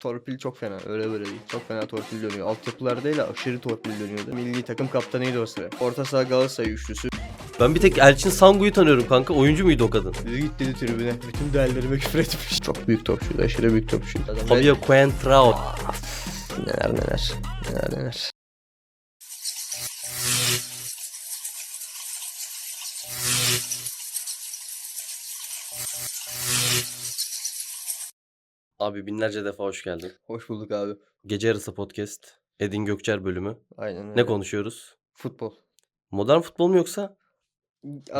Torpil çok fena. Öyle böyle değil. Çok fena torpil dönüyor. Altyapılar değil aşırı torpil dönüyordu. Milli takım kaptanıydı o sıra. Orta saha Galatasaray üçlüsü. Ben bir tek Elçin Sangu'yu tanıyorum kanka. Oyuncu muydu o kadın? Bizi gitti dedi tribüne. Bütün değerlerime küfür etmiş. Çok büyük topçuydu. Aşırı büyük topçuydu. Adam Fabio Coentrao. Neler neler. Neler neler. Abi binlerce defa hoş geldin. Hoş bulduk abi. Gece Yarısı Podcast. Edin Gökçer bölümü. Aynen öyle. Ne konuşuyoruz? Futbol. Modern futbol mu yoksa?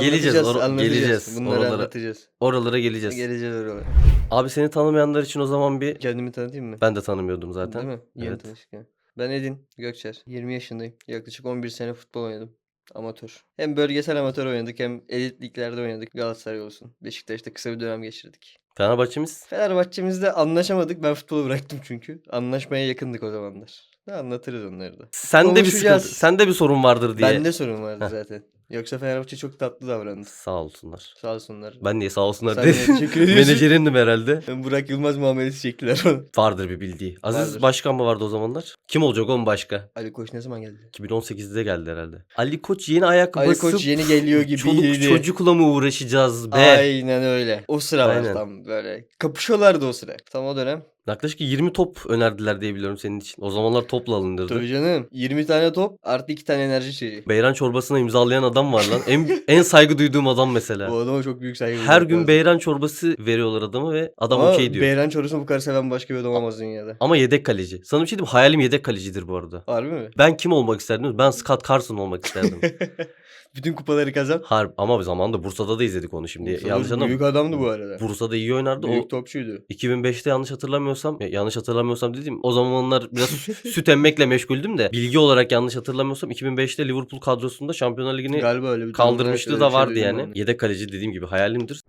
Geleceğiz, or- anlatacağız. geleceğiz Bunları oralara. anlatacağız. Oralara geleceğiz. Geleceğiz oralara. Abi seni tanımayanlar için o zaman bir... Kendimi tanıtayım mı? Ben de tanımıyordum zaten. Değil mi? Yeni Evet. tanıştık yani. Ben Edin Gökçer. 20 yaşındayım. Yaklaşık 11 sene futbol oynadım. Amatör. Hem bölgesel amatör oynadık hem elit liglerde oynadık. Galatasaray olsun. Beşiktaş'ta kısa bir dönem geçirdik. Fenerbahçemiz. Fenerbahçe'mizde anlaşamadık. Ben futbolu bıraktım çünkü. Anlaşmaya yakındık o zamanlar. Ne anlatırız onları da. Sende bir Konuşacağız. sıkıntı, sende bir sorun vardır diye. Bende sorun vardı zaten. Yoksa Fenerbahçe çok tatlı davrandı. Sağ olsunlar. Sağ olsunlar. Ben niye sağ olsunlar Sen diye. de teşekkür ediyorsun. Menajerindim herhalde. Burak Yılmaz muamelesi çektiler bana. Vardır bir bildiği. Aziz Vardır. Başkan mı vardı o zamanlar? Kim olacak oğlum başka? Ali Koç ne zaman geldi? 2018'de geldi herhalde. Ali Koç yeni ayakkabı Ali basıp Koç yeni geliyor çoluk gibiydi. çocukla mı uğraşacağız be? Aynen öyle. O sıra var Aynen. tam böyle. Kapışıyorlardı o sıra. Tam o dönem. Yaklaşık 20 top önerdiler diye biliyorum senin için. O zamanlar topla alınırdı. Tabii canım. 20 tane top artı 2 tane enerji içeceği. Beyran çorbasına imzalayan adam var lan. En, en saygı duyduğum adam Bu mesela. adama çok büyük saygı Her gün lazım. beyran çorbası veriyorlar adama ve adam Ama okey diyor. Beyran Çorus'u bu kadar seven başka bir adam olamaz dünyada. Ama yedek kaleci. Sana bir şey diyeyim? Hayalim yedek kalecidir bu arada. Harbi mi? Ben kim olmak isterdim? Ben Scott Carson olmak isterdim. Bütün kupaları kazan. Harp ama zamanında Bursa'da da izledik onu şimdi. Bursa'da yanlış anlama. Büyük adamdı bu arada. Bursa'da iyi oynardı. Büyük O topçuydu. 2005'te yanlış hatırlamıyorsam, ya yanlış hatırlamıyorsam dediğim o zamanlar biraz süt emmekle meşguldüm de bilgi olarak yanlış hatırlamıyorsam 2005'te Liverpool kadrosunda Şampiyonlar Ligi'ni Galiba öyle bir kaldırmışlığı da şey vardı yani. Yedek kaleci dediğim gibi hayalimdir.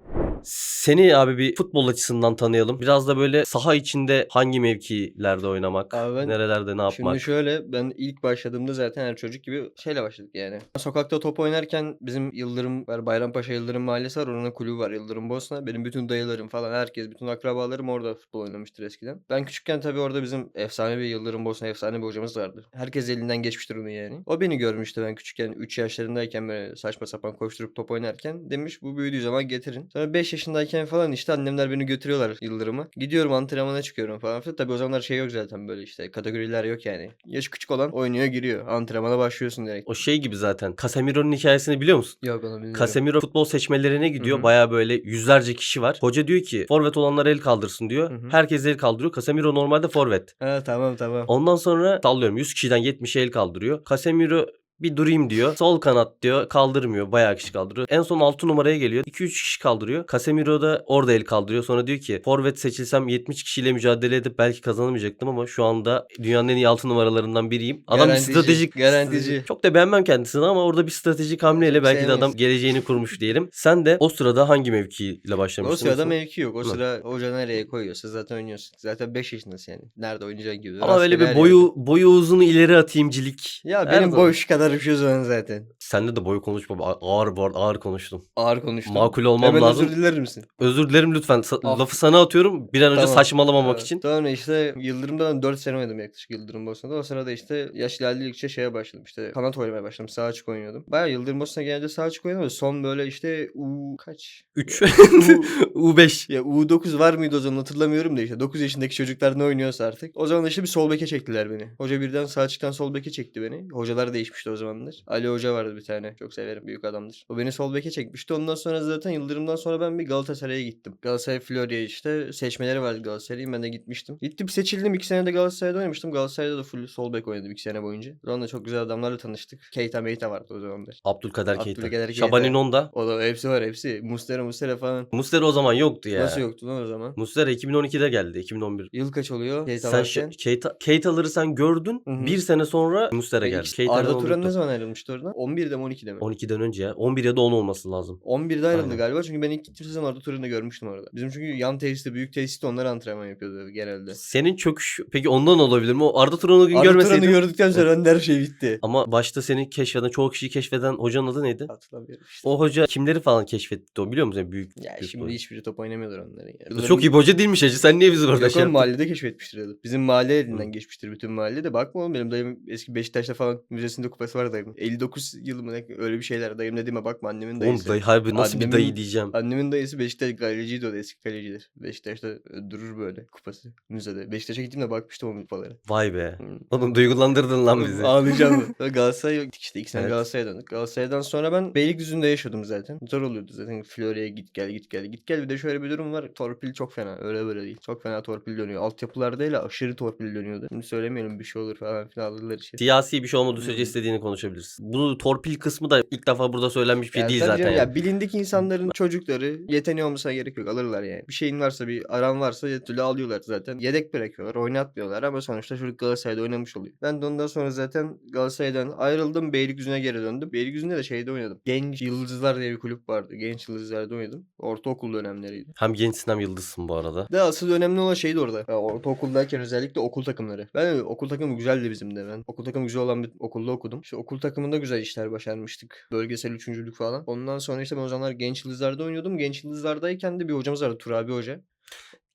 Seni abi bir futbol açısından tanıyalım. Biraz da böyle saha içinde hangi mevkilerde oynamak, Abi ben nerelerde ne yapmak. Şimdi şöyle ben ilk başladığımda zaten her çocuk gibi şeyle başladık yani. Sokakta top oynarken bizim Yıldırım var Bayrampaşa Yıldırım Mahallesi var oranın kulübü var Yıldırım Bosna. Benim bütün dayılarım falan herkes bütün akrabalarım orada futbol oynamıştır eskiden. Ben küçükken tabii orada bizim efsane bir Yıldırım Bosna efsane bir hocamız vardı. Herkes elinden geçmiştir onu yani. O beni görmüştü ben küçükken 3 yaşlarındayken böyle saçma sapan koşturup top oynarken demiş bu büyüdüğü zaman getirin. Sonra 5 yaşındayken falan işte annemler beni götürüyorlar Yıldırım'a. Gidiyorum antrenmana çıkıyorum falan filan. Tabii o zamanlar şey yok zaten böyle işte kategoriler yok yani. Yaş küçük olan oynuyor giriyor. Antrenmana başlıyorsun direkt. O şey gibi zaten. Casemiro'nun hikayesini biliyor musun? Yok onu bilmiyorum. Casemiro futbol seçmelerine gidiyor. Baya böyle yüzlerce kişi var. Hoca diyor ki forvet olanlar el kaldırsın diyor. Hı hı. Herkes el kaldırıyor. Casemiro normalde forvet. Ha tamam tamam. Ondan sonra sallıyorum 100 kişiden 70'e el kaldırıyor. Casemiro bir durayım diyor. Sol kanat diyor. Kaldırmıyor. Bayağı kişi kaldırıyor. En son 6 numaraya geliyor. 2-3 kişi kaldırıyor. Casemiro da orada el kaldırıyor. Sonra diyor ki forvet seçilsem 70 kişiyle mücadele edip belki kazanamayacaktım ama şu anda dünyanın en iyi 6 numaralarından biriyim. Adam Garantici, bir stratejik garantici. Çok da beğenmem kendisini ama orada bir stratejik hamleyle belki de adam geleceğini kurmuş diyelim. Sen de o sırada hangi mevkiyle O başlamıştın? sırada mesela? mevki yok. O Hı. sıra hoca nereye koyuyorsa zaten oynuyorsun. Zaten 5 yaşındasın yani. Nerede oynayacağın gibi. Ama böyle bir boyu boyu uzunu ileri atayımcilik. Ya Her benim zaman. boy şu kadar şey zaten. Sende de boyu konuşma. Ağır bu arada ağır konuştum. Ağır konuştum. Makul olmam Hemen lazım. özür diler misin? Özür dilerim lütfen. Sa- Ah. Lafı sana atıyorum bir an önce Tamam. saçmalamamak Evet. için. Sonra işte Yıldırım'da 4 sene oynadım yaklaşık Yıldırım Bosna'da. O sırada işte yaş ilerledikçe şeye başladım. İşte kanat oynamaya başladım. Sağ açık oynuyordum. Baya Yıldırım Bosna genelde sağ açık oynadım. Son böyle işte U kaç? 3. U, U5. ya U9 var mıydı o zaman hatırlamıyorum da işte 9 yaşındaki çocuklar ne oynuyorsa artık. O zaman işte bir sol beke çektiler beni. Hoca birden sağ açıktan sol beke çekti beni. Hocalar değişmişti o zamanlar. Ali Hoca vardı bir tane. Çok severim. Büyük adamdır. O beni sol beke çekmişti. Ondan sonra zaten Yıldırım'dan sonra ben bir Galatasaray'a gittim. Galatasaray Florya işte seçmeleri vardı Galatasaray'ın. Ben de gitmiştim. Gittim seçildim. 2 sene de Galatasaray'da oynamıştım. Galatasaray'da da full sol bek oynadım 2 sene boyunca. Da çok güzel adamlarla tanıştık. Keita Meita vardı o zamanlar. Abdülkader Keita. Abdülkader Keita. Şabaninon da. O da hepsi var hepsi. Mustera Mustera falan. Muslera o zaman yoktu ya. Nasıl yoktu lan o zaman? Muslera 2012'de geldi. 2011. Yıl kaç oluyor? Keita Sen varken. Keita, Keita'ları sen gördün. Hı hı. Bir sene sonra Muslera E, geldi. Keita'ları Arda Turan'ı unuttum. Ne zaman ayrılmıştı oradan? 11'de mi 12'de mi? 12'den önce ya. 11 ya da 10 olması lazım. 11'de ayrıldı Aynen. galiba çünkü ben ilk gittiğim sezon Arda Turan'ı görmüştüm orada. Bizim çünkü yan tesiste, büyük tesiste onlar antrenman yapıyordu genelde. Senin çöküş peki ondan olabilir mi? O Arda Turan'ı Arda Turan'ı görmeseydin. gördükten sonra bende her şey bitti. Ama başta seni keşfeden, çoğu kişiyi keşfeden hocanın adı neydi? Hatırlamıyorum işte. O hoca kimleri falan keşfetti o biliyor musun? Büyük. Ya büyük şimdi boy. hiçbiri top oynamıyorlar onların. Ya. Bu da Çok iyi hoca değilmiş hacı. Sen niye bizi orada Yok şey yaptın? mahallede keşfetmiştir. Bizim mahalle elinden geçmiştir bütün mahalle de. Bakma oğlum benim dayım eski Beşiktaş'ta falan müzesinde kupası var dayımın. 59 yılı mı ne öyle bir şeyler. Dayım dediğime bakma annemin Oğlum dayısı. dayı harbi nasıl bir Annemin- dayı diyeceğim. Annemin dayısı Beşiktaş kaleciydi o da eski kalecidir. Beşiktaş'ta durur böyle kupası müzede. Beşiktaş'a gittiğimde bakmıştım o kupalara. Vay be. Hı. Oğlum duygulandırdın lan bizi. Ağlayacağım. Galatasaray'a gittik işte. İki sene Evet. Galatasaray'a döndük. Galatasaray'dan sonra ben Beylikdüzü'nde yaşıyordum zaten. Zor oluyordu zaten. Florya'ya git gel git gel git gel. Bir de şöyle bir durum var. Torpil çok fena. Öyle böyle değil. Çok fena torpil dönüyor. Altyapılarda ile aşırı torpil dönüyordu. Şimdi söylemeyelim bir şey olur falan filan alırlar işi. Siyasi bir şey olmadığı sürece Hı. istediğini konuşabilirsin. Bu torpil kısmı da ilk defa burada söylenmiş bir şey Yani değil zaten. yani. Ya bilindik insanların çocukları yeteneği olmasına gerek yok. Alırlar yani. Bir şeyin varsa bir aran varsa türlü alıyorlar zaten. Yedek bırakıyorlar. Oynatmıyorlar ama sonuçta çocuk Galatasaray'da oynamış oluyor. Ben de ondan sonra zaten Galatasaray'dan ayrıldım. Beylikdüzü'ne geri döndüm. Beylikdüzü'nde de şeyde oynadım. Genç Yıldızlar diye bir kulüp vardı. Genç Yıldızlar'da oynadım. Ortaokul dönemleriydi. Hem gençsin hem yıldızsın bu arada. De asıl önemli olan şeydi orada. Ya ortaokuldayken özellikle okul takımları. Ben okul takımı güzeldi bizim de ben. Okul takımı güzel olan bir okulda okudum. İşte okul takımında güzel işler başarmıştık. Bölgesel üçüncülük falan. Ondan sonra işte ben o zamanlar Genç Yıldızlar'da oynuyordum. Genç Yıldızlar'dayken de bir hocamız vardı Turabi Hoca.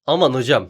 Aman hocam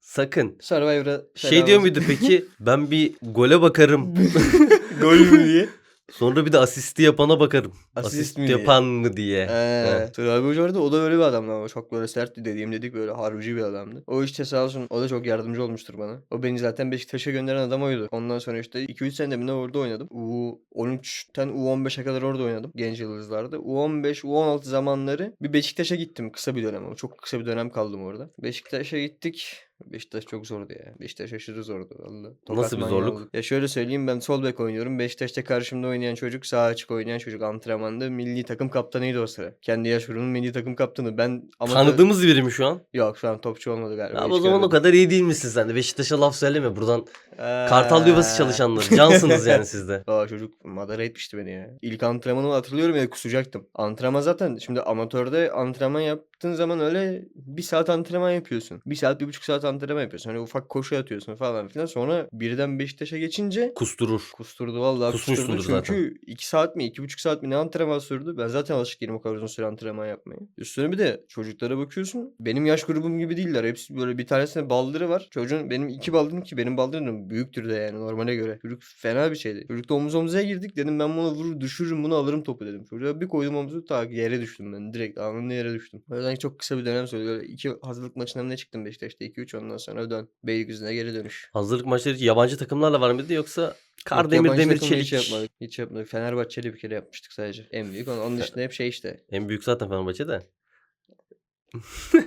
sakın. Survivor'a Şey selam diyor olsun. muydu peki? Ben bir gole bakarım. Gol mü diye. Sonra bir de asisti yapana bakarım. Asist Asist, mi diye. yapan mı diye. Ee, He. Turabi Hoca vardı. O da öyle bir adamdı ama çok böyle sertti dediğim dedik böyle harbici bir adamdı. O işte sağ olsun o da çok yardımcı olmuştur bana. O beni zaten Beşiktaş'a gönderen adam oydu. Ondan sonra işte 2-3 sene mi ne orada oynadım. U13'ten U15'e kadar orada oynadım. Genç yıldızlarda. U15, U16 zamanları bir Beşiktaş'a gittim kısa bir dönem ama çok kısa bir dönem kaldım orada. Beşiktaş'a gittik. Beşiktaş çok zordu ya. Beşiktaş aşırı zordu valla. Nasıl bir zorluk? olduk. Ya şöyle söyleyeyim ben sol bek oynuyorum. Beşiktaş'ta karşımda oynayan çocuk sağ açık oynayan çocuk antrenmanda milli takım kaptanıydı o sıra. Kendi yaş grubunun milli takım kaptanı. Ben ama Tanıdığımız biri mi şu an? Yok şu an topçu olmadı galiba. Hiç o zaman o kadar iyi değil misin sen de? Beşiktaş'a laf söyleme. Buradan Kartal yuvası Eee. çalışanlar. Cansınız yani siz de. Aa çocuk madara etmişti beni ya. İlk antrenmanımı hatırlıyorum ya kusacaktım. Antrenman zaten şimdi amatörde antrenman yaptığın zaman öyle bir saat antrenman yapıyorsun. Bir saat bir buçuk saat antrenman yapıyorsun. Hani ufak koşu atıyorsun falan filan. Sonra birden Beşiktaş'a geçince Kusturur. Kusturdu vallahi kusturdu. Çünkü 2 saat mi 2,5 saat mi ne antrenman sürdü. Ben zaten alışık değilim o kadar uzun süre antrenman yapmaya. Üstüne bir de çocuklara bakıyorsun. Benim yaş grubum gibi değiller. Hepsi böyle bir tanesinde baldırı var. Çocuğun benim iki baldırım ki benim baldırım büyüktür de yani normale göre. Çocuk fena bir şeydi. Çocukla omuz omuza girdik. Dedim ben bunu vurur düşürürüm bunu alırım topu dedim. Çocuğa bir koydum omuzu ta yere düştüm ben. Direkt anında yere düştüm. O yüzden çok kısa bir dönem söylüyor. Böyle iki hazırlık maçına ne çıktım Beşiktaş'ta 2-3 ondan sonra dön. Beylikdüzü'ne geri dönüş. Hazırlık maçları yabancı takımlarla var mıydı yoksa Yok, Kardemir, yabancı Demir, Çelik? Hiç yapmadık. Hiç yapmadık. Fenerbahçe'de bir kere yapmıştık sadece. En büyük. Onun, onun dışında hep şey işte. En büyük zaten Fenerbahçe de.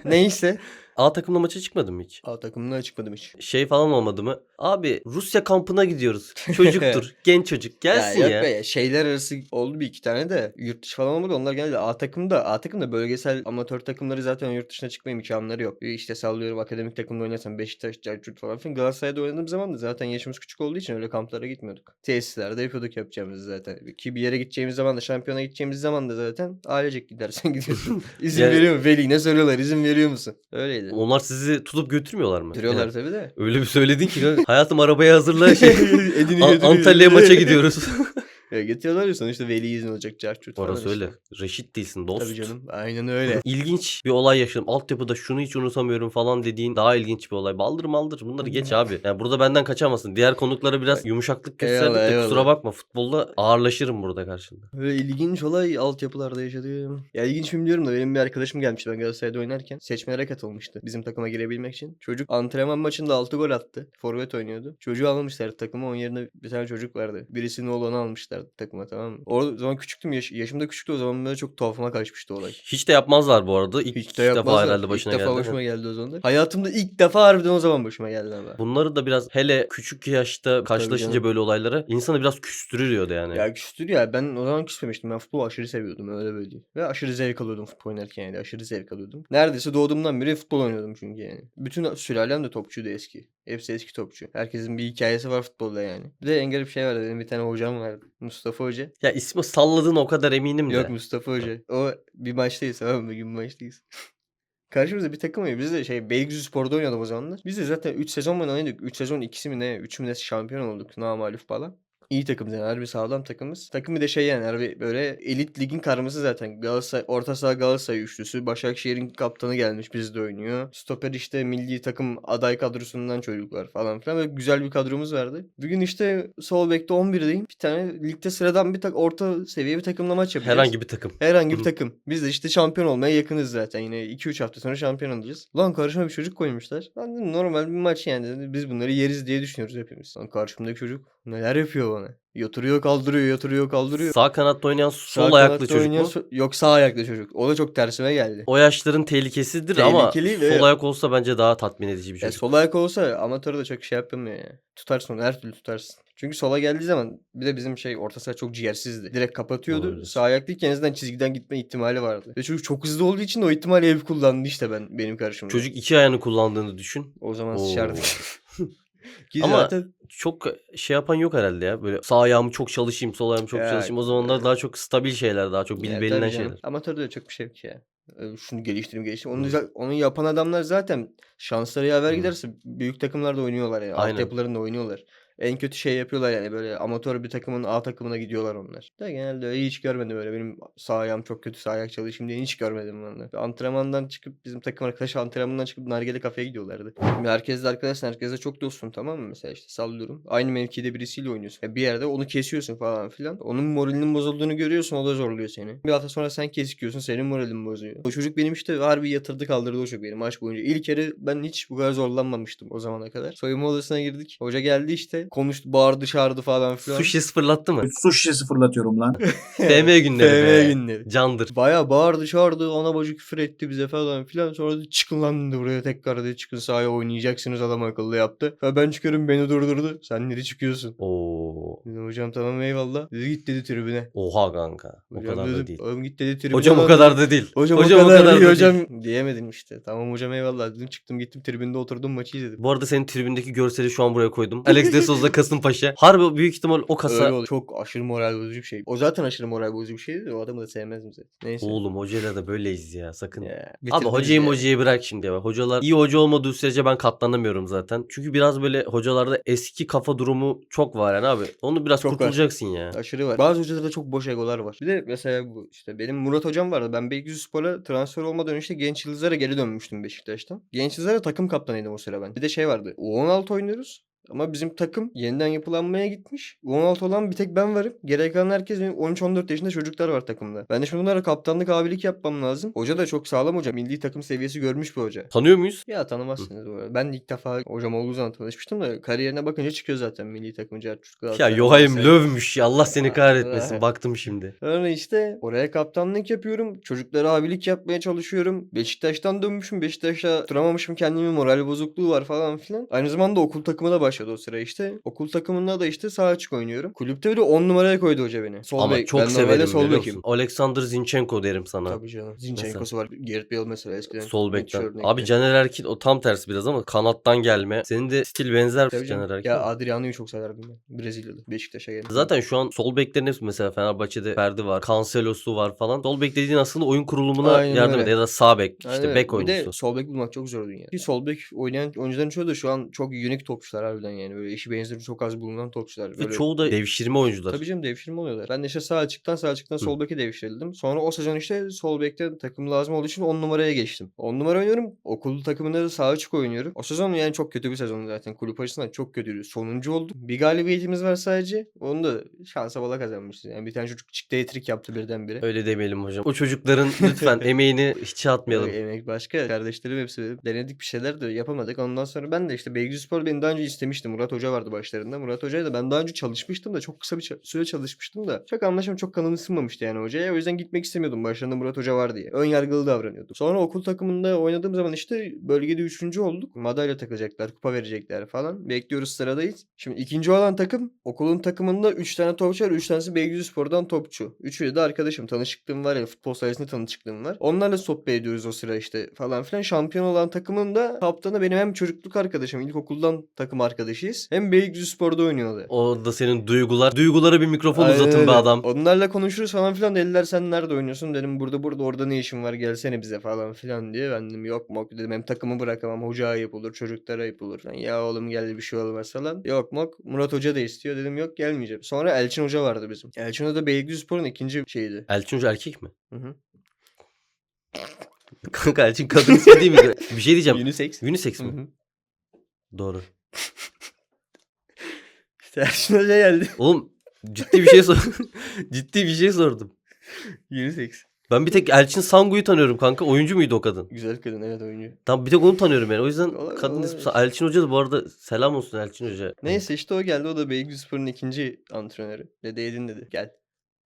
Neyse. A takımla maça çıkmadın mı hiç? A takımına çıkmadım hiç. Şey falan olmadı mı? Abi Rusya kampına gidiyoruz. Çocuktur. genç çocuk. Gelsin ya. ya. yok be, şeyler arası oldu bir iki tane de. Yurt dışı falan olmadı. Onlar genelde A takımda. A takımda bölgesel amatör takımları zaten yurt dışına çıkma imkanları yok. İşte sallıyorum akademik takımda oynasam Beşiktaş, Cercut falan filan. Galatasaray'da oynadığım zaman da zaten yaşımız küçük olduğu için öyle kamplara gitmiyorduk. Tesislerde yapıyorduk yapacağımızı zaten. Ki bir yere gideceğimiz zaman da şampiyona gideceğimiz zaman da zaten ailecek gidersen gidiyorsun. İzin Yani- veriyor mu? Veli ne soruyorlar? İzin veriyor musun? Öyleydi. Onlar sizi tutup götürmüyorlar mı? Yani tabii de. öyle bir söyledin ki hayatım arabaya hazırla şey. Edini An- götürüyor. Antalya'ya maça gidiyoruz. Ya getiriyorlar ya sonuçta veli izin olacak. Carçurt falan Orası işte. öyle. Reşit değilsin dost. Tabii canım. Aynen öyle. İlginç bir olay yaşadım. Altyapıda şunu hiç unutamıyorum falan dediğin daha ilginç bir olay. Baldır maldır bunları geç abi. Yani burada benden kaçamazsın. Diğer konuklara biraz yumuşaklık gösterdik Eyvallah, de kusura bakma. Futbolda ağırlaşırım burada karşında. Böyle ilginç olay altyapılarda yaşadığım. Ya ilginç mi bilmiyorum da benim bir arkadaşım gelmişti ben Galatasaray'da oynarken. Seçmelere katılmıştı bizim takıma girebilmek için. Çocuk antrenman maçında 6 gol attı. Forvet oynuyordu. Çocuğu almamışlar takıma. Onun yerine bir tane çocuk vardı. Birisinin oğlanı almışlar takıma tamam mı? O zaman küçüktüm. Yaş- yaşım da küçüktü o zaman böyle çok tuhafıma kaçmıştı olay. Hiç de yapmazlar bu arada. İlk, Hiç ilk de defa yapmazlar. herhalde başına İlk defa geldi. başıma geldi o zaman. Hayatımda ilk defa harbiden o zaman başıma geldi ama. Bunları da biraz hele küçük yaşta karşılaşınca canım. böyle olaylara insanı biraz küstürüyordu yani. Ya küstür ya ben o zaman küsmemiştim. Ben futbolu aşırı seviyordum öyle böyle değil. Ve aşırı zevk alıyordum futbol oynarken yani aşırı zevk alıyordum. Neredeyse doğduğumdan beri futbol oynuyordum çünkü yani. Bütün sülalem de topçuydu eski. Hepsi eski topçu. Herkesin bir hikayesi var futbolda yani. Bir de en garip şey vardı. Benim bir tane hocam vardı. Mustafa Hoca. Ya ismi salladığın o kadar eminim de. Yok Mustafa Hoca. O bir maçtayız tamam mı? Bir gün maçtayız. Karşımızda bir takım oynuyor. Biz de şey Beylikdüzü Spor'da oynuyordum o zamanlar. Biz de zaten 3 sezon mu oynadık? 3 sezon ikisi mi ne? 3 mü ne şampiyon olduk. Namaluf falan. İyi takımız yani harbi sağlam takımız. Takım bir de şey yani harbi böyle elit ligin karması zaten. Galatasaray, orta saha Galatasaray üçlüsü. Başakşehir'in kaptanı gelmiş bizde oynuyor. Stoper işte milli takım aday kadrosundan çocuklar falan filan. Böyle güzel bir kadromuz vardı. Bugün işte sol bekte 11'deyim. Bir tane ligde sıradan bir tak orta seviye bir takımla maç yapacağız. Herhangi bir takım. Herhangi bir takım. Biz de işte şampiyon olmaya yakınız zaten. Yine 2-3 hafta sonra şampiyon olacağız. Lan karşıma bir çocuk koymuşlar. Dedim normal bir maç yani. Biz bunları yeriz diye düşünüyoruz hepimiz. Lan karşımdaki çocuk neler yapıyor bana. Yatırıyor kaldırıyor yatırıyor kaldırıyor. Sağ kanatta oynayan sol Sağ ayaklı çocuk oynayan mu? so- Yok sağ ayaklı çocuk. O da çok tersime geldi. O yaşların tehlikesidir ama Tehlikeli ve- sol ayak olsa bence daha tatmin edici bir Ya çocuk. sol ayak olsa amatörde de çok şey yapamıyor ya. Tutarsın onu her türlü tutarsın. Çünkü sola geldiği zaman bir de bizim şey orta saha çok ciğersizdi. Direkt kapatıyordu. Doğru. Sağ ayaklıyken en azından çizgiden gitme ihtimali vardı. Ve çocuk çok hızlı olduğu için o ihtimali hep kullandı işte ben benim karşımda. Çocuk iki ayağını kullandığını düşün. O zaman Oo. sıçardık. Ki Ama zaten Çok şey yapan yok herhalde ya. Böyle sağ ayağımı çok çalışayım, sol ayağımı çok Ya, çalışayım. O zamanlar daha çok stabil şeyler, daha çok Ya, tabii bilinen canım. şeyler. Amatörde de çok bir şey yok ya. Şunu geliştireyim geliştireyim. Onu, Hı. za- onu yapan adamlar zaten şansları yaver Hı. giderse büyük takımlarda oynuyorlar ya. Aynen. Altyapılarında oynuyorlar. En kötü şey yapıyorlar yani böyle amatör bir takımın A takımına gidiyorlar onlar. Da genelde öyle hiç görmedim öyle. Benim sağ ayağım çok kötü sağ ayak çalışayım diye hiç görmedim ben. Antrenmandan çıkıp bizim takım arkadaşı antrenmandan çıkıp nargile kafeye gidiyorlardı. Şimdi herkesle arkadaşsın herkesle çok dostsun tamam mı? Mesela işte sallıyorum. Aynı mevkide birisiyle oynuyorsun. Ya bir yerde onu kesiyorsun falan filan. Onun moralinin bozulduğunu görüyorsun o da zorluyor seni. Bir hafta sonra sen kesikiyorsun senin moralin bozuyor. O çocuk benim işte harbi yatırdı kaldırdı o çocuk benim maç boyunca. İlk kere ben hiç bu kadar zorlanmamıştım o zamana kadar. Soyunma odasına girdik. Hoca geldi işte. Konuştu bağırdı çağırdı falan filan. Su şişesi fırlattı mı? Su şişesi fırlatıyorum lan. FM günleri FM be. günleri. Candır. Baya bağırdı çağırdı ana bacı küfür etti bize falan filan sonra dedi, çıkın lan dedi buraya tekrar dedi çıkın sahaya oynayacaksınız adam akıllı yaptı. Ve ben çıkıyorum beni durdurdu sen nereye çıkıyorsun? Oo. Dedim hocam tamam eyvallah. Dedi git dedi tribüne. Oha kanka. O Hocam kadar da dedim, değil. Oğlum git dedi tribüne. Hocam o lan." kadar da değil. Hocam, Hocam o kadar, değil da hocam. değil. Diyemedim işte. Tamam hocam eyvallah dedim. Çıktım gittim tribünde oturdum maçı izledim. Bu arada senin tribündeki görseli şu an buraya koydum. Alex de Souza Kasımpaşa. Harbi büyük ihtimal o kasa. Öyle oluyor. Çok aşırı moral bozucu bir şey. O zaten aşırı moral bozucu bir şeydi de o adamı da sevmezdim zaten. Neyse. Oğlum hocayla da böyleyiz ya sakın. Ya, Abi hocayı ya. hocayı bırak şimdi ya. Hocalar iyi hoca olmadığı sürece ben katlanamıyorum zaten. Çünkü biraz böyle hocalarda eski kafa durumu çok var yani abi. Onu biraz Çok var. kurtulacaksın ya. Aşırı var. Bazı hocalarda çok boş egolar var. Bir de mesela bu işte benim Murat hocam vardı. Ben Beylikdüzüspor'a transfer olmadan önce genç yıldızlara geri dönmüştüm Beşiktaş'tan. Genç yıldızlara takım kaptanıydım o sıra ben. Bir de şey vardı. U16 oynuyoruz. Ama bizim takım yeniden yapılanmaya gitmiş. U16 olan bir tek ben varım. Geri kalan herkes benim 13-14 yaşında çocuklar var takımda. Ben de şimdi bunlara kaptanlık abilik yapmam lazım. Hoca da çok sağlam hoca. Milli takım seviyesi görmüş bir hoca. Tanıyor muyuz? Ya tanımazsınız bu arada. Ben ilk defa hocam olduğu zaman tanışmıştım da kariyerine bakınca çıkıyor zaten milli takımcı. Ya Joachim Löw'müş ya Allah seni kahretmesin. Baktım şimdi. Sonra işte oraya kaptanlık yapıyorum. Çocuklara abilik yapmaya çalışıyorum. Beşiktaş'tan dönmüşüm. Beşiktaş'a duramamışım. Kendimi moral bozukluğu var falan filan. Aynı zamanda okul takımına başladı o sıra işte. Okul takımında da işte sağ açık oynuyorum. Kulüpte bile 10 numaraya koydu hoca beni. Sol Ama bek. çok ben severim sol bekim. Alexander Zinchenko derim sana. Tabii canım. Zinchenko'su var. Gareth Bale mesela eskiden. Sol bekten. Abi Caner Erkin o tam tersi biraz ama kanattan gelme. Senin de stil benzer Tabii. Caner Erkin. Ya Adriano'yu çok severdim ben. Brezilyalı. Beşiktaş'a geldi. Zaten şu an sol beklerin hepsi mesela Fenerbahçe'de Ferdi var, Cancelo'su var falan. Sol bek dediğin aslında oyun kurulumuna Aynen yardım öyle. eder ya da sağ bek işte Aynen öyle. bek Bir de oyuncusu. sol bek bulmak çok zor dünya. Ki sol bek oynayan oyuncuların çoğu da şu an çok unik topçular harbiden yani. Böyle eşi benzeri çok az bulunan topçular. Ve Böyle... çoğu da devşirme oyuncular. Tabii canım devşirme oluyorlar. Ben de işte sağ açıktan sağ açıktan sol beke devşirildim. Sonra o sezon işte sol bekte takım lazım olduğu için 10 numaraya geçtim. 10 numara oynuyorum. Okul takımında da sağ açık oynuyorum. O sezon yani çok kötü bir sezon zaten. Kulüp açısından çok kötüydü. Sonuncu oldum. Bir galibiyetimiz var sadece. Onu da şansa bala kazanmışız. Yani bir tane çocuk çıktı etrik yaptı birdenbire. Öyle demeyelim hocam. O çocukların lütfen emeğini hiçe atmayalım. Emek başka. Kardeşlerim hepsi denedik bir şeyler de yapamadık. Ondan sonra ben de işte Beylikdüzüspor beni daha önce istemiş sevmişti. Murat Hoca vardı başlarında. Murat Hoca'yla da ben daha önce çalışmıştım da çok kısa bir süre çalışmıştım da çok anlaşım çok kanım ısınmamıştı yani hocaya. O yüzden gitmek istemiyordum. Başlarında Murat Hoca var diye. Ön yargılı davranıyordum. Sonra okul takımında oynadığım zaman işte bölgede üçüncü olduk. Madalya takacaklar, kupa verecekler falan. Bekliyoruz sıradayız. Şimdi ikinci olan takım okulun takımında 3 tane topçu var. 3 tanesi Beylikdüzüspor'dan topçu. Üçüyle de arkadaşım. Tanışıklığım var ya futbol sayesinde tanışıklığım var. Onlarla sohbet ediyoruz o sıra işte falan filan. Şampiyon olan takımın da kaptanı benim hem çocukluk arkadaşım. ilkokuldan takım arkadaşıyız. Hem Beylikdüzüspor'da oynuyordu. Orada senin duygular. Duygulara bir mikrofon Aynen uzatın be öyle. adam. Onlarla konuşuruz falan filan dediler sen nerede oynuyorsun dedim burada burada orada ne işin var gelsene bize falan filan diye ben dedim yok mok dedim hem takımı bırakamam hoca ayıp olur çocuklara ayıp olur falan. ya oğlum geldi bir şey olmaz falan yok mok Murat Hoca da istiyor dedim yok gelmeyeceğim sonra Elçin Hoca vardı bizim Elçin Hoca da Beylikdüzüspor'un ikinci şeyiydi Elçin Hoca erkek mi? Hı hı. Kanka Elçin kadın ismi değil mi? Bir şey diyeceğim. Unisex Unisex Hı mi? hı. Doğru. Elçin Hoca geldi Oğlum ciddi bir şey sor. ciddi bir şey sordum. Unisex Ben bir tek Elçin Sangu'yu tanıyorum kanka. Oyuncu muydu o kadın? güzel kadın evet oyuncu Tam bir tek onu tanıyorum yani. O yüzden Olabilir, kadın ismi olabilir. Elçin Hoca da bu arada selam olsun Elçin Hoca. Neyse işte o geldi. O da Beylikdüzüspor'un ikinci antrenörü. Dede Edin dedi. Gel.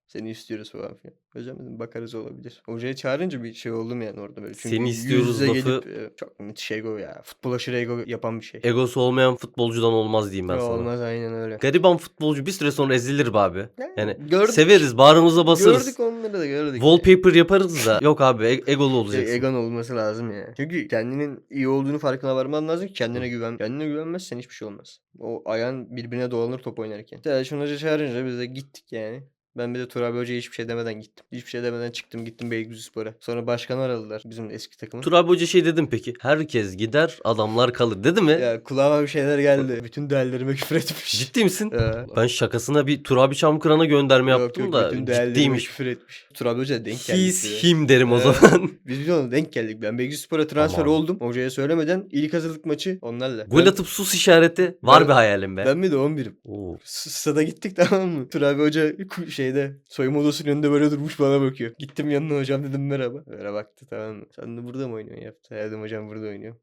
Seni istiyoruz falan filan. Hocam dedim bakarız olabilir. Hocaya çağırınca bir şey oldum yani orada böyle. Çünkü Seni yüz istiyoruz yüze lafı- gelip, e, çok müthiş ego ya. Futbol aşırı ego yapan bir şey. Egosu olmayan futbolcudan olmaz diyeyim ben sana. Olmaz aynen öyle. Gariban futbolcu bir süre sonra ezilir be abi. Yani gördük, Severiz, bağrımıza basarız. Gördük onları da gördük. Wallpaper yaparız da. Yok abi e- egolu olacaksın. Şey, egon olması lazım ya. Çünkü kendinin iyi olduğunu farkına varman lazım ki kendine güven. Kendine güvenmezsen hiçbir şey olmaz. O ayağın birbirine dolanır top oynarken. Selçuk Hoca çağırınca biz de gittik yani. Ben bir de Tur abi Hoca'ya hiçbir şey demeden gittim. Hiçbir şey demeden çıktım gittim Beylikdüzüspor'a. Sonra başkanı aradılar bizim eski takımı. Tur abi hoca şey dedim peki. Herkes gider adamlar kalır dedi mi? Ya kulağıma bir şeyler geldi. Bütün değerlerime küfür etmiş. Ciddi misin? Ya. Ben şakasına bir Tur abi Çamkıran'a gönderme Yok, yaptım yok, da bütün değerlerime ciddiymiş. küfür etmiş. Tur abi Hoca denk geldik. Bize. him derim o zaman. Biz bir ona denk geldik. Ben Beylikdüzüspor'a transfer Tamam. oldum. Hocaya söylemeden ilk hazırlık maçı onlarla. Gol Ben- atıp sus işareti var Ben- bir hayalim be. Ben bir de 11'im. Oo. S- Stada gittik tamam mı? Tur abi hoca ku- şeyde soyunma odasının önünde böyle durmuş bana bakıyor. Gittim yanına hocam dedim merhaba. Böyle baktı tamam mı? Sen de burada mı oynuyorsun yaptı. Ya dedim hocam burada oynuyorum.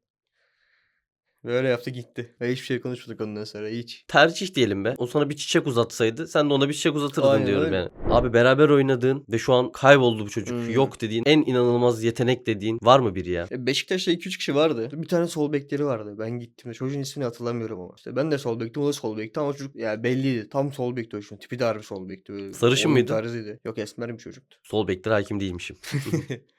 Böyle yaptı gitti. Ve hiçbir şey konuşmadık ondan sonra hiç. Tercih diyelim be. O sana bir çiçek uzatsaydı sen de ona bir çiçek uzatırdın Aynen diyorum öyle. yani. Abi beraber oynadığın ve şu an kayboldu bu çocuk. Hmm. Yok dediğin en inanılmaz yetenek dediğin var mı biri ya? E, Beşiktaş'ta 2-3 kişi vardı. Bir tane sol bekleri vardı. Ben gittim. Çocuğun ismini hatırlamıyorum ama. İşte ben de sol bektim o da sol bekti ama çocuk ya belliydi. Tam sol bekti o çocuk. Tipi de harbi sol bekti. Böyle Sarışın oyun mıydı? Tarzıydı. Yok esmer bir çocuktu. Sol bekler hakim değilmişim.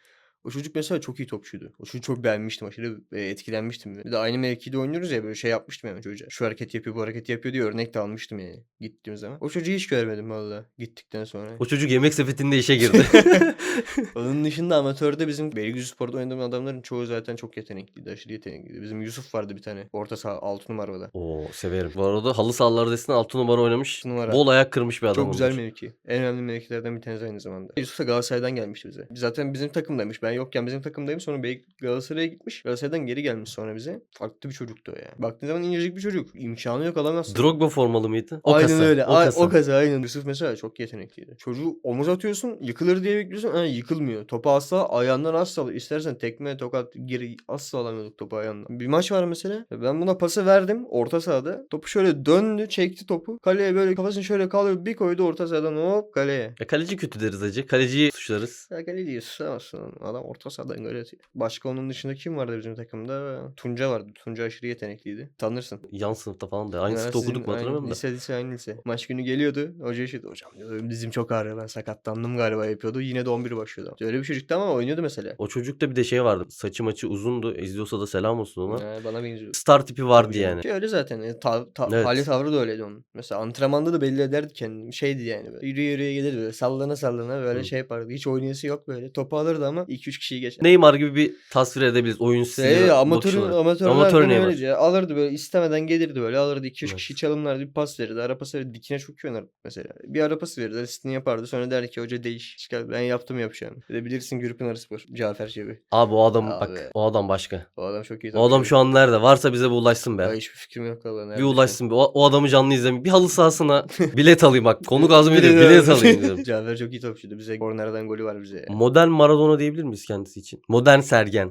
O çocuk mesela çok iyi topçuydu. O çocuğu çok beğenmiştim. Aşırı e, etkilenmiştim. Bir de aynı mevkide oynuyoruz ya böyle şey yapmıştım yani çocuğa. Şu hareket yapıyor bu hareket yapıyor diye örnek de almıştım yani. Gittiğim zaman. O çocuğu hiç görmedim valla. Gittikten sonra. o çocuk yemek sepetinde işe girdi. Onun dışında amatörde bizim Beylikdüzüspor'da oynadığım adamların çoğu zaten çok yetenekliydi. Aşırı yetenekliydi. Bizim Yusuf vardı bir tane. Orta saha 6 numarada. Oo severim. Bu arada halı sahalarda eskiden 6 numara oynamış. Numara. Bol ayak kırmış bir adam Çok güzel olmuş. mevki. En önemli mevkilerden bir tanesi aynı zamanda. Yusuf da Galatasaray'dan gelmişti bize. Zaten bizim takımdaymış. Ben yokken bizim takımdayım. Sonra Galatasaray'a gitmiş. Galatasaray'dan geri gelmiş sonra bize. Farklı bir çocuktu o ya. Baktığın zaman incecik bir çocuk. İmkanı yok alamazsın. Drogba formalı mıydı? O aynen kasa. öyle. O kasa. O kasa aynen. Yusuf mesela çok yetenekliydi. Çocuğu omuz atıyorsun yıkılır diye bekliyorsun. Ha, yıkılmıyor. Topu asla ayağından asla. İstersen tekme tokat geri asla alamıyorduk topu ayağından. Bir maç var mesela. Ben buna pası verdim orta sahada. Topu şöyle döndü çekti topu. Kaleye böyle kafasını şöyle kaldırıp bir koydu orta sahadan hop kaleye. E, kaleci kötü deriz acı. Kaleciyi suçlarız. Ya kale diyor susamazsın oğlum. Adam orta sahadan gol atıyor. Başka onun dışında kim vardı bizim takımda? Tunca vardı. Tunca aşırı yetenekliydi. Tanırsın. Yan sınıfta falan da. Aynı sınıfta okuduk mu hatırlamıyorum da. Lise lise aynı lise. Maç günü geliyordu. Hoca işte hocam diyordu, dizim çok ağrıyor ben sakatlandım galiba yapıyordu. Yine de 11 başlıyordu. Öyle bir çocuktu ama oynuyordu mesela. O çocukta bir de şey vardı. Saçı maçı uzundu. İzliyorsa da selam olsun ona. Ha, bana benziyor. Star tipi vardı yani. Şey öyle zaten. E, ta- ta- Evet. Hali tavrı da öyleydi onun. Mesela antrenmanda da belli ederdi kendini. Şeydi yani böyle. Yürü yürüye gelirdi böyle. Sallana sallana böyle Hı. şey yapardı. Hiç oynayası yok böyle. Topu alırdı ama 2-3 kişiyi geçer. Neymar gibi bir tasvir edebiliriz. Oyun stili. Şey, olarak. amatör, Amatör amatör Neymar. öylece. Alırdı böyle istemeden gelirdi böyle. Alırdı 2-3 Evet. kişi çalımlardı. Bir pas verirdi. Ara pas verirdi. Dikine çok iyi oynardı mesela. Bir ara pas verirdi. Asistini yapardı. Sonra derdi ki hoca değiş. Çıkar. Ben yaptım yapacağım. Bir de bilirsin Gürpınar Spor. Cafer Çebi. Abi o adam Abi. bak. O adam başka. O adam çok iyi. O adam şu an nerede? Varsa bize bu ulaşsın be. Ya hiçbir fikrim yok Allah. Bir ulaşsın be. O, o adamı canlı izlemek. Bir halı sahasına bilet alayım bak. Konu ağzım Bilet alayım diyorum. Cafer çok iyi topçuydu. Bize kornerden golü var bize. Modern Maradona diyebilir miyiz kendisi için? Modern Sergen.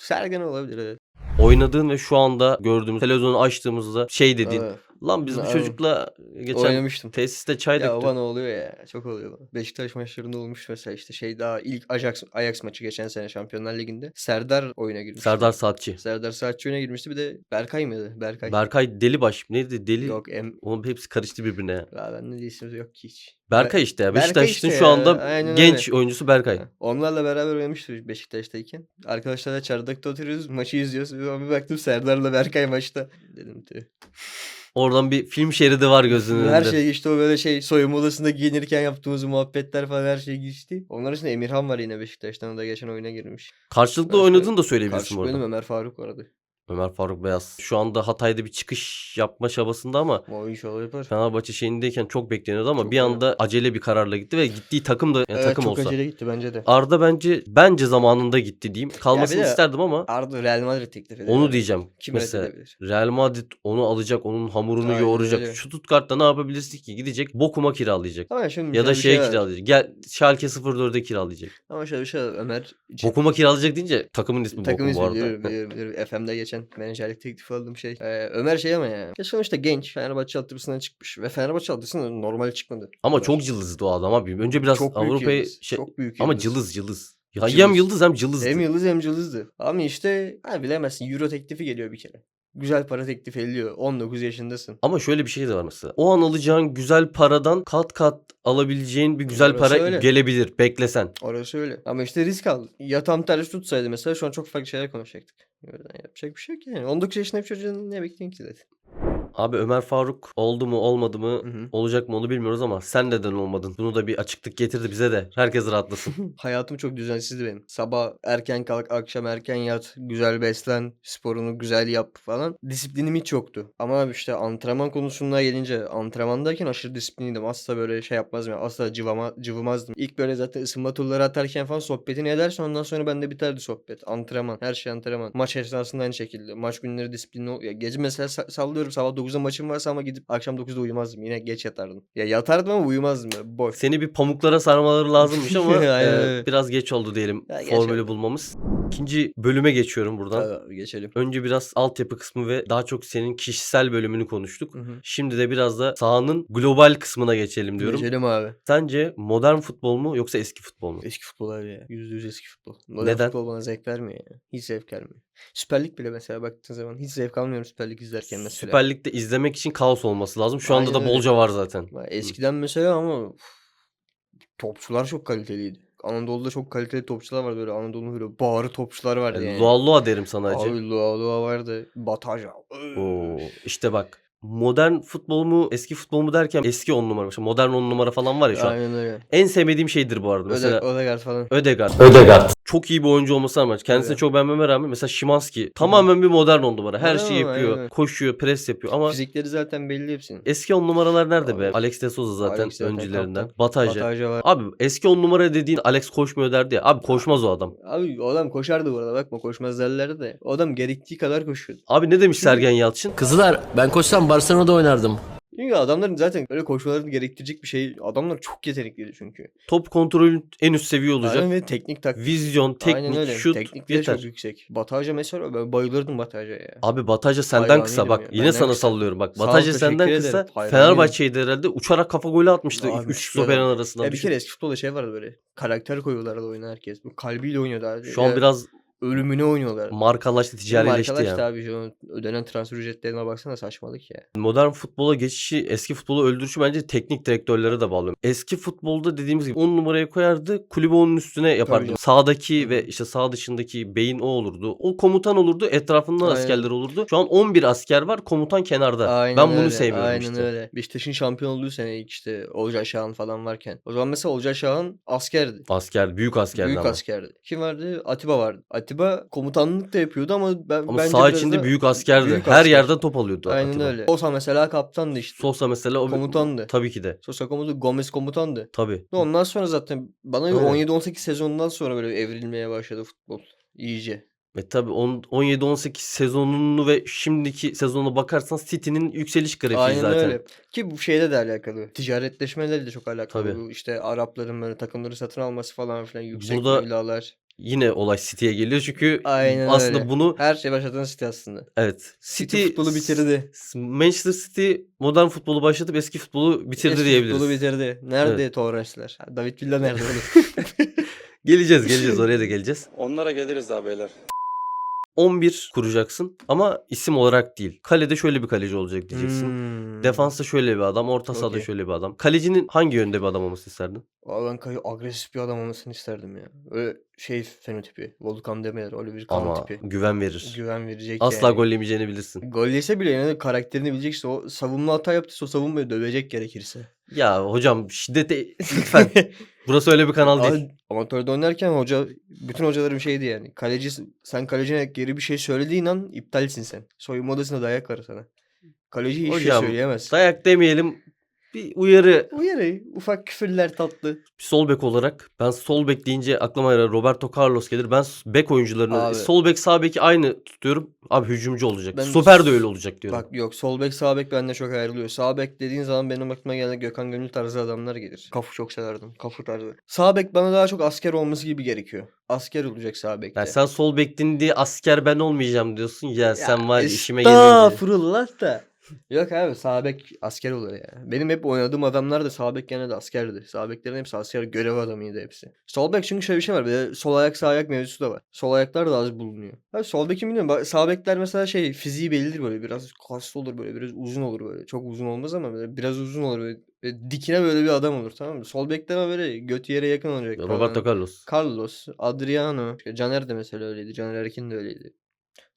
Sergen olabilir evet. oynadığın ve şu anda gördüğümüz televizyonu açtığımızda şey dediğin. Evet. Lan biz bu çocukla geçen Oynamıştım. tesiste çay Ya döktük. bana oluyor ya. Çok oluyor bana. Beşiktaş maçlarında olmuş mesela işte şey daha ilk Ajax, Ajax maçı geçen sene Şampiyonlar Ligi'nde. Serdar oyuna girmişti. Serdar Saatçi. Serdar Saatçi oyuna girmişti. Bir de Berkay mıydı? Berkay. Berkay Delibaş. Neydi? Deli. Yok em. Oğlum hepsi karıştı birbirine. ya. Ya ben ne ismimiz yok ki hiç. Berkay işte ya. Berkay Beşiktaş'ın işte şu ya, anda aynen genç öyle. oyuncusu Berkay. Onlarla beraber oynamıştı Beşiktaş'tayken. Arkadaşlarla çardakta oturuyoruz. Maçı izliyoruz. Bir baktım Serdar'la Berkay maçta. Dedim tüh. Oradan bir film şeridi var gözünün Her önünde. şey geçti o böyle şey soyunma odasında giyinirken yaptığımız muhabbetler falan her şey geçti. Onlar için Emirhan var yine Beşiktaş'tan o da geçen oyuna girmiş. Karşılıklı oynadığını da söyleyebilirsin Karşı bu arada. benim Ömer Faruk vardı. Ömer Faruk Beyaz. Şu anda Hatay'da bir çıkış yapma çabasında ama O inşallah yapar. Fenerbahçe şeyindeyken çok bekleniyordu ama Çok bir anda acele bir kararla gitti ve gittiği takım da yani Evet takım çok olsa. acele gitti bence de. Arda bence bence zamanında gitti diyeyim. Kalmasını de- isterdim ama Arda Real Madrid teklif ediyor. onu diyeceğim. Kim Mesela reddedebilir? Real Madrid onu alacak, onun hamurunu Aynen yoğuracak. öyle. Stuttgart'ta ne yapabilirsin ki? Gidecek Bokuma kiralayacak. Ama şimdi Ya da şöyle bir şey var. kiralayacak. Gel Schalke 04'e kiralayacak. Ama şöyle bir şey var. Ömer Bokuma kiralayacak deyince takımın ismi Takım Bokum bu ismi arada. biliyorum, biliyorum, biliyorum. FM'de geçen menajerlik teklifi aldığım şey. Ee, Ömer şey ama ya. Ya sonuçta genç. Fenerbahçe altyapısından çıkmış. Ve Fenerbahçe altyapısından normal çıkmadı. Ama Ömer. çok cılızdı o adam abi. Önce biraz Çok büyük Avrupa'yı yıldız, şey çok büyük ama yıldız. cılız cılız. Ya Cılız. hem yıldız hem cılızdı. Hem yıldız hem cılızdı. Ama işte ha, bilemezsin. Euro teklifi geliyor bir kere. Güzel para teklif ediliyor. 19 yaşındasın. Ama şöyle bir şey de var mesela. O an alacağın güzel paradan kat kat alabileceğin bir güzel Orası para öyle. gelebilir. Beklesen. Orası öyle. Ama işte risk aldı. Ya tam tersi tutsaydı mesela şu an çok farklı şeyler konuşacaktık. Yüzden yapacak bir şey yok yani. 19 yaşında bir çocuğun ne bekleyin ki zaten. Abi Ömer Faruk oldu mu olmadı mı Hı hı. olacak mı onu bilmiyoruz ama sen neden olmadın? Bunu da bir açıklık getirdi bize de. Herkes rahatlasın. Hayatım çok düzensizdi benim. Sabah erken kalk, akşam erken yat, güzel beslen, sporunu güzel yap falan. Disiplinim hiç yoktu. Ama işte antrenman konusuna gelince antrenmandayken aşırı disiplinliydim. Asla böyle şey yapmazdım. Yani. Asla cıvama, cıvımazdım. İlk böyle zaten ısınma turları atarken falan sohbetini edersen ondan sonra bende biterdi sohbet. Antrenman. Her şey antrenman. Maç esnasında aynı şekilde. Maç günleri disiplinli ol- ya Gece mesela sa- sallıyorum sabah 9'da maçım varsa ama gidip akşam 9'da uyumazdım. Yine geç yatardım. Ya yatardım ama uyumazdım. Böyle. Boş. Seni bir pamuklara sarmaları lazımmış ama e, biraz geç oldu diyelim Ya formülü bulmamız. İkinci bölüme geçiyorum buradan. Abi geçelim. Önce biraz altyapı kısmı ve daha çok senin kişisel bölümünü konuştuk. Hı hı. Şimdi de biraz da sahanın global kısmına geçelim diyorum. Geçelim abi. Sence modern futbol mu yoksa eski futbol mu? Eski futbol abi ya. Yüzde yüz eski futbol. Modern Neden? futbol bana zevk vermiyor ya. Hiç zevk vermiyor. Süper Lig bile mesela baktığın zaman hiç zevk almıyorum Süper Lig izlerken mesela. Süper Lig'de izlemek için kaos olması lazım. Şu anda da Aynen öyle. bolca var zaten. Eskiden mesela ama uf, topçular çok kaliteliydi. Anadolu'da çok kaliteli topçular vardı böyle Anadolu'nun böyle bağrı topçular vardı yani. Lua Lua derim sana acı. Abi Lua Lua vardı. Bataja. Oo, işte bak modern futbol mu eski futbol mu derken eski on numara. Mesela modern on numara falan var ya şu an. Aynen öyle. En sevmediğim şeydir bu arada. Mesela Öde, Ödegaard falan. Ödegaard. Ödegaard. Çok iyi bir oyuncu olmasına rağmen kendisini çok beğenmeme rağmen mesela Şimanski tamamen bir modern on numara. Her Aynen, şeyi yapıyor. aynen. Koşuyor, pres yapıyor ama Fizikleri zaten belli hepsinin. eski on numaralar nerede be? Abi, Alex de Souza zaten Alex öncülerinden. kaptan. Bataja. Bataja var. Abi eski on numara dediğin Alex koşmuyor derdi ya. Abi koşmaz o adam. Abi o adam koşardı bu arada bakma koşmaz derlerdi de. O adam gerektiği kadar koşuyordu. Abi ne demiş Sergen Yalçın? Kızlar ben koşsam Barcelona'da oynardım. Çünkü adamların zaten böyle koşmalarını gerektirecek bir şey. Adamlar çok yetenekliydi çünkü. Top kontrolü en üst seviye olacak. Aynen ve teknik taktik. Vizyon, teknik, şut Teknikleri yeter. çok yüksek. Bataja mesela ben bayılırdım Bataja ya. Abi Bataja senden kısa bak. ya. Yine Benden sana kısa. sallıyorum bak. Bataja senden kısa. Fenerbahçe'ydi herhalde. Uçarak kafa golü atmıştı. Abi, 3 müthiş stoperin arasından. Ya bir kere eski futbolda şey vardı böyle. Karakter koyuyorlardı oyuna herkes. Bu kalbiyle oynuyordu abi. Şu an biraz ölümüne oynuyorlar. markalaştı, ticarileşti Arkadaş ya. abi şu ödenen transfer ücretlerine baksana saçmalık ya. Modern futbola geçişi, eski futbolu öldürüşü bence teknik direktörlere de bağlı. Eski futbolda dediğimiz gibi 10 numaraya koyardı, kulübü onun üstüne yapardı. Sağdaki ve işte sağ dışındaki beyin o olurdu. O komutan olurdu, etrafından Aynen. askerler olurdu. Şu an 11 asker var, komutan kenarda. Aynen ben bunu öyle, sevmiyorum aynen işte. öyle. Beşiktaş'ın şampiyon olduğu sene işte Olcay Şahan falan varken. O zaman mesela Olcay Şahan askerdi. Asker, büyük askerdi Büyük ama. askerdi. Kim vardı? Atiba vardı. Atiba komutanlık da yapıyordu ama ben Ama bence sağ biraz içinde da büyük askerdi. büyük Her asker. yerden top alıyordu Aynen Atiba. öyle. Sosa mesela kaptandı işte. Sosa mesela o Komutandı. Tabii ki de. Sosa komutu, Gomez komutandı. Tabii. Ondan sonra zaten bana Öyle. 17-18 sezonundan sonra böyle evrilmeye başladı futbol. İyice. Ve tabii on- 17-18 sezonunu ve şimdiki sezonuna bakarsan City'nin yükseliş grafiği Aynen zaten. öyle. Ki bu şeyle de alakalı. Ticaretleşmeyle de çok alakalı. Tabii. Bu işte Arapların böyle takımları satın alması falan filan yüksek Burada- meblağlar. Yine olay City'ye geliyor çünkü Aynen aslında öyle. bunu Her şey başlatan City aslında. evet City futbolu bitirdi. Manchester City modern futbolu başlatıp eski futbolu bitirdi Eski diyebiliriz. Futbolu bitirdi. Nerede Torres'ler? Ha, David Villa nerede? Geleceğiz geleceğiz oraya da geleceğiz. Onlara geliriz daha beyler. 11 kuracaksın ama isim olarak değil. Kalede şöyle bir kaleci olacak diyeceksin. Hmm. Defansta şöyle bir adam, orta sahada Okey. şöyle bir adam. Kalecinin hangi yönde bir adam olması isterdin? Ben kayı agresif bir adam olmasını isterdim ya. Öyle şey fenotipi. Volkan Demirel, Oliver Kahn Ama tipi. güven verir. Güven verecek Asla yani. gol yemeyeceğini bilirsin. Gol yese bile yani karakterini bilecek işte o savunma hata yaptıysa o savunmayı dövecek gerekirse. Ya hocam şiddete lütfen. Burası öyle bir kanal değil. Abi, amatörde oynarken hoca bütün hocalarım şeydi yani. Kaleci sen kalecine geri bir şey söylediğin an iptalsin sen. Soyunma odasında dayak var sana. Kaleci hiçbir şey Hocam, söyleyemez. Dayak demeyelim. Bir uyarı. Uyarı, ufak küfürler tatlı. Bir sol bek olarak ben sol bek deyince aklıma Roberto Carlos gelir. Ben bek oyuncularını Abi. sol bek sağ beki aynı tutuyorum. Abi hücumcu olacak. Ben- Stoper de öyle olacak diyorum. Bak yok sol bek sağ bek bende çok ayrılıyor. Sağ bek dediğin zaman benim aklıma gelen Gökhan Gönül tarzı adamlar gelir. Kafu çok severdim. Kafu tarzı. Sağ bek bana daha çok asker olması gibi gerekiyor. Asker olacak sağ bekte. Yani sen sol bektin diye asker ben olmayacağım diyorsun. Ya, sen var ya işime geliyor. Estağfurullah da. Yok abi sağ bek asker olur ya. Benim hep oynadığım adamlar da sağ bek genelde askerdi. Sağ beklerin hepsi asker görev adamıydı hepsi. Sol bek çünkü şöyle bir şey var. Bir de sol ayak sağ ayak mevzusu da var. Sol ayaklar da az bulunuyor. Abi sol beki bilmiyorum. Bak, Sağ bekler mesela şey fiziği bellidir böyle. Biraz kaslı olur böyle. Biraz uzun olur böyle. Çok uzun olmaz ama böyle biraz uzun olur böyle. Ve dikine böyle bir adam olur tamam mı? Sol bekler ama böyle göt yere yakın olacak. Roberto Carlos. Carlos, Adriano, Caner de mesela öyleydi. Caner Erkin de öyleydi.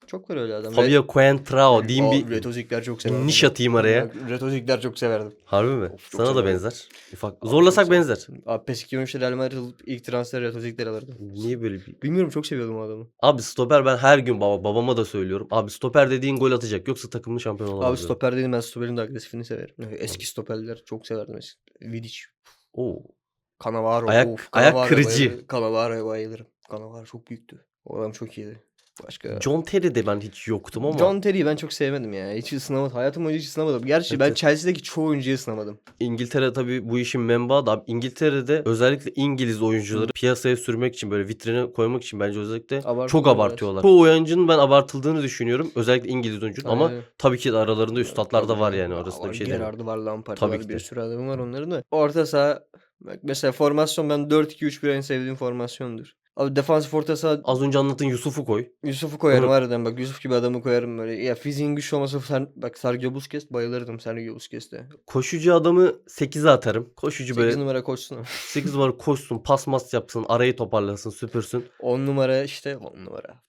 Çok var öyle adam. Ve- Fabio Coentrao diyeyim o bir Retozikler çok severdim. niş atayım araya. Retozikler çok severdim. Harbi mi? Of, çok Sana da severim. benzer. Ufak. Abi Zorlasak çok benzer. Abi PES 2013'te Real Madrid alıp ilk transfer Retozikler alırdım. Niye böyle bir... Bilmiyorum çok seviyordum o adamı. Abi stoper ben her gün baba babama da söylüyorum. Abi stoper dediğin gol atacak. Yoksa takımın şampiyon olamaz. Abi diyorum. stoper dedim ben stoperin de agresifini severim. Eski stoperler çok severdim. Eski. Vidic, Oo. Cannavaro. Ayak- of, ayak Cannavaro'ya kırıcı. bayılırım. Cannavaro'ya bayılırım. Cannavaro çok büyüktü. O adam çok iyiydi. Başka... John Terry'de ben hiç yoktum ama John Terry'i ben çok sevmedim ya. Hiç ısınamadım. Hayatım boyunca hiç ısınamadım. Gerçi ben Evet. Chelsea'deki çoğu oyuncuyu ısınamadım. İngiltere tabii bu işin menbaı da İngiltere'de özellikle İngiliz oyuncuları piyasaya sürmek için böyle vitrine koymak için bence özellikle çok Abartıyorlar. Bu oyuncunun ben abartıldığını düşünüyorum. Özellikle İngiliz oyuncunun ama tabii ki de aralarında üstatlar da var yani arasında bir şey değil. Gerrard'ı var, Lampard Tabii var, ki bir sürü adamı var onların da. Orta saha mesela formasyon ben 4-2-3-1 en sevdiğim formasyondur. Abi defansif orta saha Az önce anlattığın Yusuf'u koy. Yusuf'u koyarım Doğru. harbiden bak Yusuf gibi adamı koyarım böyle. Ya fiziğin güçlü olmasa sen, bak Sergio Busquets bayılırdım Sergio Busquets'te. Koşucu adamı 8'e atarım. Koşucu 8 böyle numara koşsun. 8 numara koşsun, pas mas yapsın, arayı toparlasın, süpürsün. 10 numara işte 10 numara.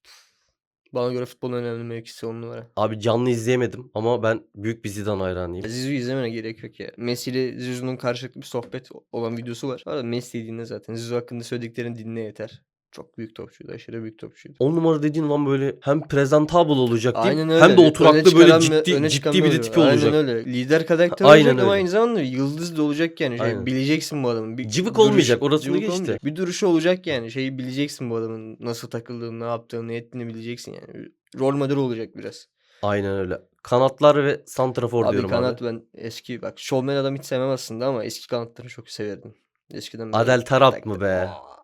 Bana göre futbolun önemli mevkisi 10 numara. Abi canlı izleyemedim ama ben büyük bir Zidane hayranıyım. Zizou izlemene gerek yok ya. Messi ile Zizou'nun karşılıklı bir sohbet olan videosu var. Arada Messi'yi dinle zaten. Zizou hakkında söylediklerini dinle yeter. Çok büyük topçuydu. Aşırı büyük topçuydu. 10 numara dediğin lan böyle hem presentable olacak değil Aynen öyle. Hem de oturaklı böyle ciddi öne ciddi bir de tipi olacak. Aynen öyle. Lider karakter Aynen olacak ama öyle. aynı zamanda yıldız da olacak yani. Şey, Aynen. bileceksin bu adamın. Bir Cıvık duruş- olmayacak, orasını cıvık geç de. olmayacak. Bir duruşu olacak yani. Şeyi bileceksin bu adamın nasıl takıldığını, ne yaptığını, ne ettiğini bileceksin yani. Rol model olacak biraz. Aynen öyle. Kanatlar ve santrafor abi diyorum kanat abi. ben eski bak şovmen adam hiç sevmem aslında ama eski kanatları çok severdim. Eskiden Adel Tarap mı be? Of,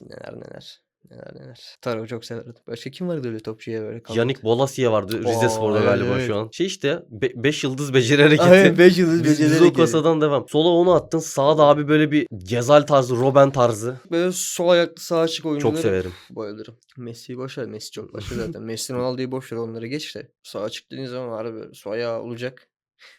neler neler. Neler neler. Taraf'ı çok severdim. Başka kim vardı öyle topçuya böyle kanat? Yannick Bolasie vardı Rize Spor'da evet, galiba evet. şu an. Şey işte 5 yıldız beceri hareketi. Aynen 5 yıldız Biz, biz becerileri o kasadan devam. Sola onu attın. Sağa da abi böyle bir Gezal tarzı, Robben tarzı. Böyle sol ayaklı sağ açık oyuncuları Çok severim. bayılırım. Messi'yi boş ver. Messi çok başka zaten. Messi Ronaldo'yu boş ver onları geç işte. Sağ açık dediğin zaman harbi sol ayağı olacak.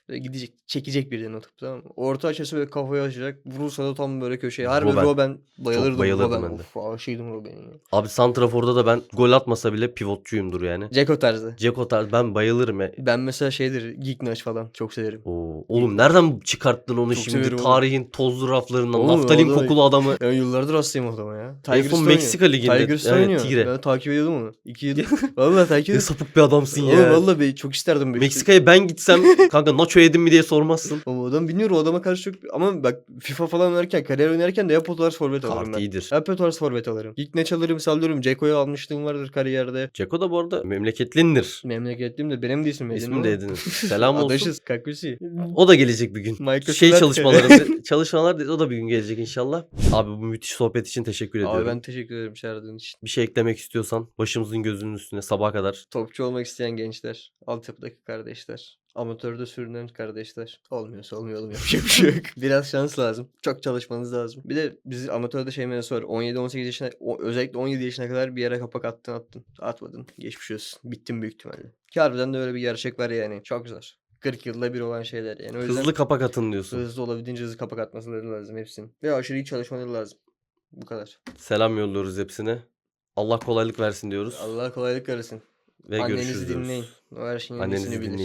Böyle gidecek, çekecek birden o top tamam mı? Orta açısı böyle kafayı açacak. Vurursa da tam böyle köşeye. Harbi Robben. Robben, bayılırdım, bayılırdım Robben. ben de. Of aşıydım Robben'e. ya. Abi santraforda da ben gol atmasa bile pivotçuyumdur yani. Ceko tarzı. Ceko tarzı ben bayılırım ya. Ben mesela şeydir Gignaş falan çok severim. Oo, oğlum nereden çıkarttın onu Çok şimdi? severim oğlum. Tarihin tozlu raflarından. Oğlum, naftalin o da- kokulu adamı. Ben yıllardır hastayım o adama ya. En son. Meksika liginde. Tigers Evet, oynuyor. Tigre. Ben takip ediyordum onu. İki yıl. Vallahi takip Ne ediyordum. sapık bir adamsın Oğlum ya. vallahi ben çok isterdim. Meksika'ya ben gitsem kanka nacho yedin mi diye sormazsın. O adam bilmiyor o adama karşı çok ama bak FIFA falan oynarken kariyer oynarken de ya Potars forvet alırım Kart ben. iyidir. Ya Potars forvet alırım. İlk ne çalırım sallıyorum. Ceko'yu almışlığım vardır kariyerde. Ceko da bu arada memleketlindir. Memleketliğim de benim de ismim Edin İsmini de ama. ediniz. Selam olsun. Adaşız Kakusi. O da gelecek bir gün. Michael şey Slater. çalışmalarımız, çalışmalar değil, o da bir gün gelecek inşallah. Abi bu müthiş sohbet için teşekkür ediyorum. Abi ben teşekkür ederim çağırdığın için. Bir şey eklemek istiyorsan başımızın gözünün üstüne sabaha kadar. Topçu olmak isteyen gençler. Altyapıdaki kardeşler. Amatörde sürünen kardeşler. Olmuyorsa olmuyor oğlum yapacak bir şey yok. Biraz şans lazım. Çok çalışmanız lazım. Bir de biz amatörde şey mevzusu var. 17-18 yaşına o- özellikle 17 yaşına kadar bir yere kapak attın attın. Atmadın. Geçmiş olsun. Bittin büyük ihtimalle. Ki harbiden de öyle bir gerçek var yani. Çok zor. 40 yılda bir olan şeyler yani. O yüzden Hızlı kapak atın diyorsun. hızlı olabildiğince hızlı kapak atmaları lazım hepsinin. Ve aşırı iyi çalışmaları lazım. Bu kadar. Selam yolluyoruz hepsine. Allah kolaylık versin diyoruz. Allah kolaylık versin. Ve Annenizi görüşürüz diyoruz. dinleyin. O her şeyin en Annenizi iyisini bilir. dinleyin.